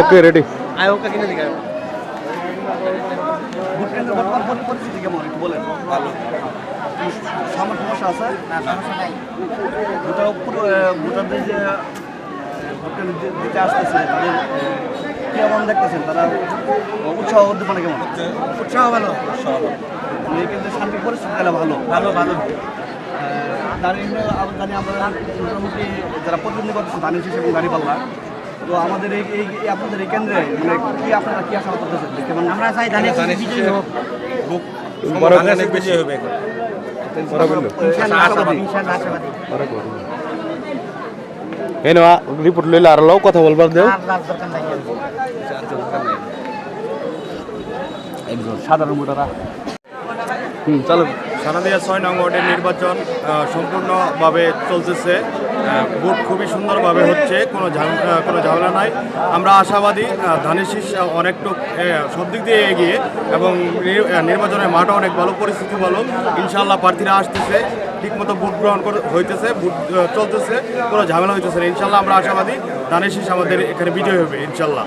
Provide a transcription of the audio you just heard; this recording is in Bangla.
ওকে রেডি আয় ওকে কিনে দিকে পরিস্থিতি কেমন একটু বলেন ভালো সমস্যা আছে ভোটার ভোটারদের যে দিতে আসতেছে তাদের কেমন দেখতেছেন? তারা উৎসাহ উদ্দীপনা কেমন? উৎসাহ ভালো। উৎসাহ এই কেন্দ্রে শান্তি পরিস্থিতি ভালো। ভালো ভালো। দাঁড়িয়ে জানি আমরা মোটামুটি যারা প্রতিনিধি করতেছে ধানের শীষ এবং দাঁড়িপাল্লা তো আমাদের এই এই- আপনাদের এই কেন্দ্রে মানে কি আপনারা কি আশা করতেছেন? কেমন আমরা চাই ধানের বিজয়ী হোক। অনেক বেশি হবে এখন। আশাবাদী। আশাবাদী। এনো রিপোর্ট লইলে আর লও কথা বলবার দেও। সাধারণ ভোটাররা। হুম চলো। সানাদিয়া ছয় নং ওয়ার্ডের নির্বাচন সম্পূর্ণভাবে চলতেছে। ভোট খুবই সুন্দরভাবে হচ্ছে কোনো কোনো ঝামেলা নাই। আমরা আশাবাদী ধানের শীষ সবদিক সব দিক দিয়ে এগিয়ে এবং নির্বাচনের মাঠও অনেক ভালো পরিস্থিতি ভালো। ইনশাল্লাহ প্রার্থীরা আসতেছে। ঠিকমতো ভোট গ্রহণ হইতেছে, ভোট চলতেছে, কোনো ঝামেলা হইতেছে ইনশাল্লাহ আমরা আশাবাদী দানের শেষ আমাদের এখানে বিজয় হবে, ইনশাল্লাহ।